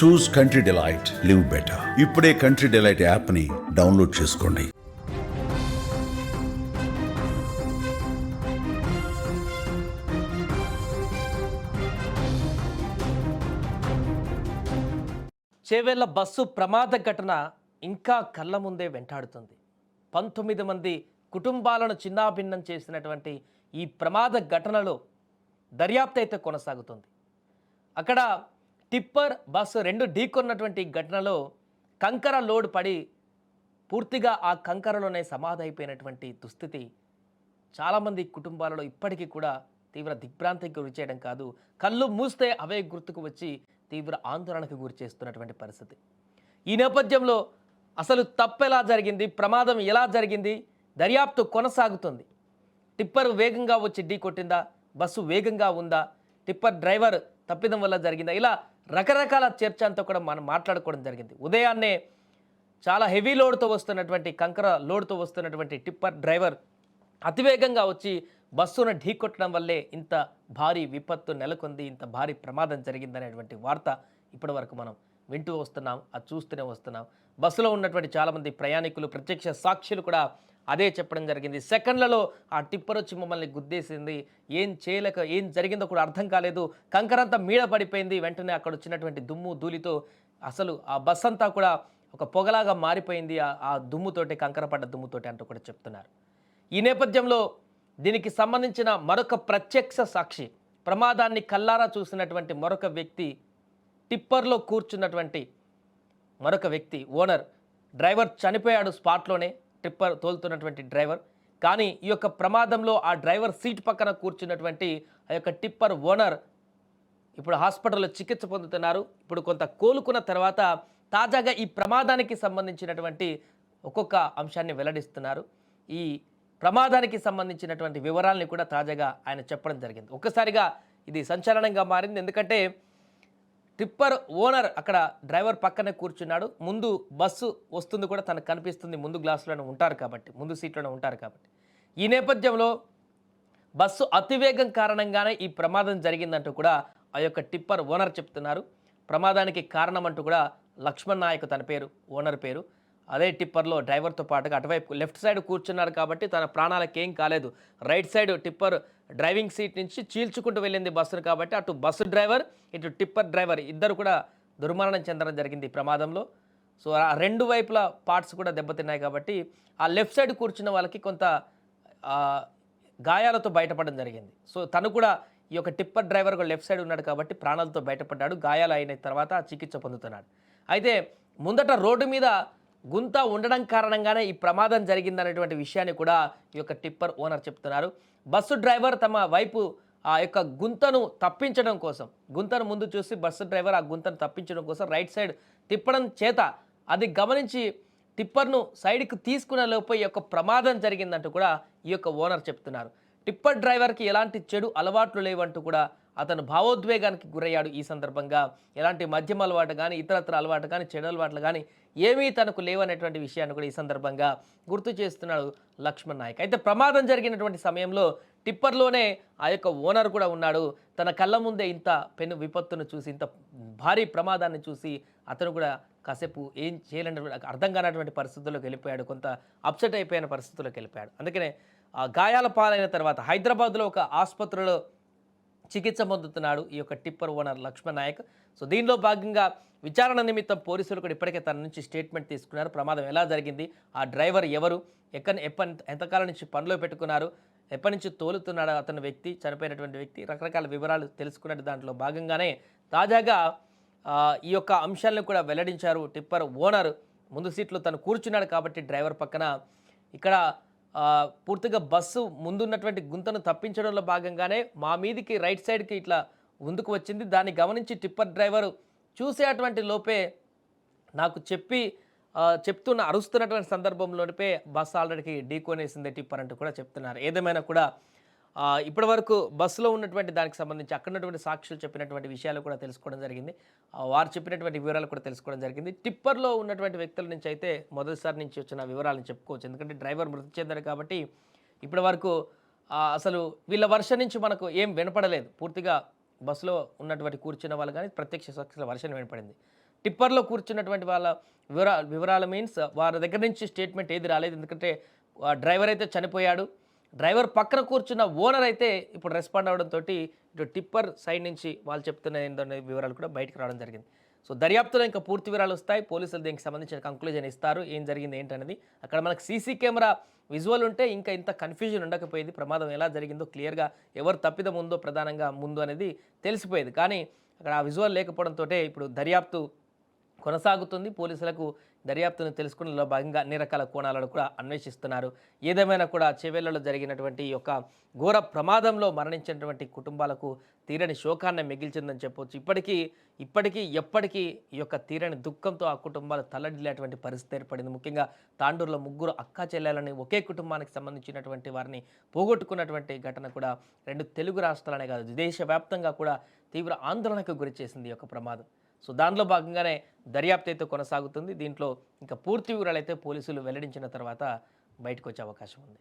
Choose Country Delight live better ఇప్పుడే country delight యాప్ని download చేసుకోండి. చేవేళ్ళ బస్సు ప్రమాద ఘటన ఇంకా కళ్ళ ముందే వెంటాడుతుంది. పంతొమ్మిది మంది కుటుంబాలను చిన్నాభిన్నం చేసినటువంటి ఈ ప్రమాద ఘటనలో దర్యాప్తు అయితే కొనసాగుతుంది. అక్కడ టిప్పర్ బస్సు రెండు ఢీకొన్నటువంటి ఘటనలో కంకర లోడ్ పడి పూర్తిగా ఆ కంకరలోనే సమాధి అయిపోయినటువంటి దుస్థితి చాలామంది కుటుంబాలలో ఇప్పటికీ కూడా తీవ్ర దిగ్భ్రాంతికి గురి చేయడం కాదు. కళ్ళు మూస్తే అవే గుర్తుకు వచ్చి తీవ్ర ఆందోళనకు గురి చేస్తున్నటువంటి పరిస్థితి. ఈ నేపథ్యంలో అసలు తప్పు ఎలా జరిగింది? ప్రమాదం ఎలా జరిగింది? దర్యాప్తు కొనసాగుతుంది. టిప్పర్ వేగంగా వచ్చి ఢీ కొట్టిందా? బస్సు వేగంగా ఉందా? టిప్పర్ డ్రైవర్ తప్పిదం వల్ల జరిగిందా? ఇలా రకరకాల చర్చ అంతా కూడా మనం మాట్లాడుకోవడం జరిగింది. ఉదయాన్నే చాలా హెవీ లోడ్తో వస్తున్నటువంటి కంకర లోడ్తో వస్తున్నటువంటి టిప్పర్ డ్రైవర్ అతివేగంగా వచ్చి బస్సును ఢీకొట్టడం వల్లే ఇంత భారీ విపత్తు నెలకొంది ఇంత భారీ ప్రమాదం జరిగిందనేటువంటి వార్త ఇప్పటి వరకు మనం వింటూ వస్తున్నాం అది చూస్తూనే వస్తున్నాం. బస్సులో ఉన్నటువంటి చాలామంది ప్రయాణికులు ప్రత్యక్ష సాక్షులు కూడా అదే చెప్పడం జరిగింది. సెకండ్లలో ఆ టిప్పర్ వచ్చి మమ్మల్ని గుద్దేసింది. ఏం చేయలేక ఏం జరిగిందో కూడా అర్థం కాలేదు. కంకరంతా మీద పడిపోయింది. వెంటనే అక్కడ వచ్చినటువంటి దుమ్ము ధూళితో అసలు ఆ బస్ అంతా కూడా ఒక పొగలాగా మారిపోయింది. ఆ- దుమ్ముతోటి కంకరపడ్డ దుమ్ముతోటి అంటూ కూడా చెప్తున్నారు. ఈ నేపథ్యంలో దీనికి సంబంధించిన మరొక ప్రత్యక్ష సాక్షి ప్రమాదాన్ని కల్లారా చూసినటువంటి మరొక వ్యక్తి టిప్పర్లో కూర్చున్నటువంటి మరొక వ్యక్తి ఓనర్ డ్రైవర్ చనిపోయాడు స్పాట్లోనే. టిప్పర్ తోలుతున్నటువంటి డ్రైవర్. కానీ ఈ యొక్క ప్రమాదంలో ఆ డ్రైవర్ సీట్ పక్కన కూర్చున్నటువంటి ఆ యొక్క టిప్పర్ ఓనర్ ఇప్పుడు హాస్పిటల్లో చికిత్స పొందుతున్నారు. ఇప్పుడు కొంత కోలుకున్న తర్వాత తాజాగా ఈ ప్రమాదానికి సంబంధించినటువంటి ఒక్కొక్క అంశాన్ని వెల్లడిస్తున్నారు. ఈ ప్రమాదానికి సంబంధించినటువంటి వివరాల్ని కూడా తాజాగా ఆయన చెప్పడం జరిగింది. ఒక్కసారిగా ఇది సంచలనంగా మారింది. ఎందుకంటే టిప్పర్ ఓనర్ అక్కడ డ్రైవర్ పక్కనే కూర్చున్నాడు. ముందు బస్సు వస్తుంది కూడా తనకు కనిపిస్తుంది. ముందు గ్లాసులోనే ఉంటారు కాబట్టి ముందు సీట్లోనే ఉంటారు కాబట్టి. ఈ నేపథ్యంలో బస్సు అతివేగం కారణంగానే ఈ ప్రమాదం జరిగిందంటూ కూడా ఆ యొక్క టిప్పర్ ఓనర్ చెప్తున్నారు. ప్రమాదానికి కారణం అంటూ కూడా లక్ష్మణ్ నాయక్ తన పేరు ఓనర్ పేరు. అదే టిప్పర్లో డ్రైవర్తో పాటుగా అటువైపు లెఫ్ట్ సైడ్ కూర్చున్నారు కాబట్టి తన ప్రాణాలకు ఏం కాలేదు. Right side tipper driving seat నుంచి చీల్చుకుంటూ వెళ్ళింది బస్సును కాబట్టి అటు బస్సు డ్రైవర్ ఇటు టిప్పర్ డ్రైవర్ ఇద్దరు కూడా దుర్మరణం చెందడం జరిగింది ఈ ప్రమాదంలో. సో ఆ రెండు వైపుల పార్ట్స్ కూడా దెబ్బతిన్నాయి కాబట్టి ఆ లెఫ్ట్ సైడ్ కూర్చున్న వాళ్ళకి కొంత గాయాలతో బయటపడడం జరిగింది. సో తను కూడా ఈ యొక్క టిప్పర్ డ్రైవర్ కూడా లెఫ్ట్ సైడ్ ఉన్నాడు కాబట్టి ప్రాణాలతో బయటపడ్డాడు. గాయాలు అయిన తర్వాత చికిత్స పొందుతున్నాడు. అయితే ముందట రోడ్డు మీద గుంత ఉండడం కారణంగానే ఈ ప్రమాదం జరిగిందనేటువంటి విషయాన్ని కూడా ఈ యొక్క టిప్పర్ ఓనర్ చెప్తున్నారు. బస్సు డ్రైవర్ తమ వైపు ఆ యొక్క గుంతను తప్పించడం కోసం గుంతను ముందు చూసి బస్సు డ్రైవర్ ఆ గుంతను తప్పించడం కోసం రైట్ సైడ్ తిప్పడం చేత అది గమనించి టిప్పర్ను సైడ్కి తీసుకునే లోపు ఈ యొక్క ప్రమాదం జరిగిందంటూ కూడా ఈ యొక్క ఓనర్ చెప్తున్నారు. టిప్పర్ డ్రైవర్కి ఎలాంటి చెడు అలవాట్లు లేవంటూ కూడా అతను భావోద్వేగానికి గురయ్యాడు ఈ సందర్భంగా. ఎలాంటి మద్యం అలవాటు కానీ ఇతరత్ర అలవాటు కానీ చెడు అలవాట్లు కానీ ఏమీ తనకు లేవనేటువంటి విషయాన్ని కూడా ఈ సందర్భంగా గుర్తు చేస్తున్నాడు లక్ష్మణ్ నాయక్. అయితే ప్రమాదం జరిగినటువంటి సమయంలో టిప్పర్లోనే ఆ యొక్క ఓనర్ కూడా ఉన్నాడు. తన కళ్ళ ముందే ఇంత పెను విపత్తును చూసి ఇంత భారీ ప్రమాదాన్ని చూసి అతను కూడా కాసేపు ఏం చేయలేనటువంటి అర్థం కానటువంటి పరిస్థితుల్లోకి వెళ్ళిపోయాడు. కొంత అప్సెట్ అయిపోయిన పరిస్థితుల్లోకి వెళ్ళిపోయాడు. అందుకనే గాయాల పాలైన తర్వాత హైదరాబాద్లో ఒక ఆసుపత్రిలో చికిత్స పొందుతున్నాడు ఈ యొక్క tipper owner Lakshman Nayak. So దీనిలో భాగంగా విచారణ నిమిత్తం పోలీసులు కూడా ఇప్పటికే తన నుంచి స్టేట్మెంట్ తీసుకున్నారు. ప్రమాదం ఎలా జరిగింది? ఆ డ్రైవర్ ఎవరు? ఎక్కడ ఎప్పటి ఎంతకాలం నుంచి పనిలో పెట్టుకున్నారు? ఎప్పటి నుంచి తోలుతున్నాడు అతని వ్యక్తి? చనిపోయినటువంటి వ్యక్తి? రకరకాల వివరాలు తెలుసుకున్నట్టు దాంట్లో భాగంగానే తాజాగా ఈ యొక్క అంశాలను కూడా వెల్లడించారు టిప్పర్ ఓనర్. ముందు సీట్లో తను కూర్చున్నాడు కాబట్టి డ్రైవర్ పక్కన. ఇక్కడ పూర్తిగా బస్సు ముందున్నటువంటి గుంతను తప్పించడంలో భాగంగానే మా మీదికి రైట్ సైడ్కి ఇట్లా ముందుకు వచ్చింది. దాన్ని గమనించి టిప్పర్ డ్రైవరు చూసేటువంటి లోపే నాకు చెప్పి చెప్తున్న అరుస్తున్నటువంటి సందర్భంలోపే బస్సు ఆల్రెడీకి ఢీకొనేసింది టిప్పర్ అంటూ కూడా చెప్తున్నారు. ఏదేమైనా కూడా ఇప్పటి వరకు బస్సులో ఉన్నటువంటి దానికి సంబంధించి అక్కడ ఉన్నటువంటి సాక్షులు చెప్పినటువంటి విషయాలు కూడా తెలుసుకోవడం జరిగింది. వారు చెప్పినటువంటి వివరాలు కూడా తెలుసుకోవడం జరిగింది. టిప్పర్లో ఉన్నటువంటి వ్యక్తుల నుంచి అయితే మొదటిసారి నుంచి వచ్చిన వివరాలను చెప్పుకోవచ్చు. ఎందుకంటే డ్రైవర్ మృతి చెందారు కాబట్టి ఇప్పటి వరకు అసలు వీళ్ళ వర్షం నుంచి మనకు ఏం వినపడలేదు. పూర్తిగా బస్సులో ఉన్నటువంటి కూర్చున్న వాళ్ళు కానీ ప్రత్యక్ష సాక్షుల వర్షం వినపడింది. టిప్పర్లో కూర్చున్నటువంటి వాళ్ళ వివరా వివరాలు మీన్స్ వారి దగ్గర నుంచి స్టేట్మెంట్ ఏది రాలేదు. ఎందుకంటే డ్రైవర్ అయితే చనిపోయాడు. డ్రైవర్ పక్కన కూర్చున్న ఓనర్ అయితే ఇప్పుడు రెస్పాండ్ అవడంతో ఇటు టిప్పర్ సైడ్ నుంచి వాళ్ళు చెప్తున్న ఏంటనే వివరాలు కూడా బయటకు రావడం జరిగింది. సో దర్యాప్తులో ఇంకా పూర్తి వివరాలు వస్తాయి. పోలీసులు దీనికి సంబంధించిన కంక్లూజన్ ఇస్తారు. ఏం జరిగింది ఏంటనేది అక్కడ మనకు సీసీ కెమెరా విజువల్ ఉంటే ఇంకా ఇంత కన్ఫ్యూజన్ ఉండకపోయేది. ప్రమాదం ఎలా జరిగిందో క్లియర్గా ఎవరు తప్పిదం ఉందో ప్రధానంగా ముందు అనేది తెలిసిపోయేది. కానీ అక్కడ ఆ విజువల్ లేకపోవడంతో ఇప్పుడు దర్యాప్తు కొనసాగుతుంది. పోలీసులకు దర్యాప్తును తెలుసుకునేలో భాగంగా అన్ని రకాల కోణాలను కూడా అన్వేషిస్తున్నారు. ఏదేమైనా కూడా చెవెళ్ళలో జరిగినటువంటి ఈ యొక్క ఘోర ప్రమాదంలో మరణించినటువంటి కుటుంబాలకు తీరని శోకాన్ని మిగిల్చిందని చెప్పవచ్చు ఇప్పటికీ ఇప్పటికీ ఎప్పటికీ ఈ యొక్క తీరని దుఃఖంతో ఆ కుటుంబాలు తల్లడిల్లేటువంటి పరిస్థితి ఏర్పడింది. ముఖ్యంగా తాండూరులో ముగ్గురు అక్కా చెల్లెలని ఒకే కుటుంబానికి సంబంధించినటువంటి వారిని పోగొట్టుకున్నటువంటి ఘటన కూడా రెండు తెలుగు రాష్ట్రాలనే కాదు దేశవ్యాప్తంగా కూడా తీవ్ర ఆందోళనకు గురి చేసింది ఈ యొక్క ప్రమాదం. సో దానిలో భాగంగానే దర్యాప్తు అయితే కొనసాగుతుంది. దీంట్లో ఇంకా పూర్తి వివరాలైతే పోలీసులు వెల్లడించిన తర్వాత బయటకు వచ్చే అవకాశం ఉంది.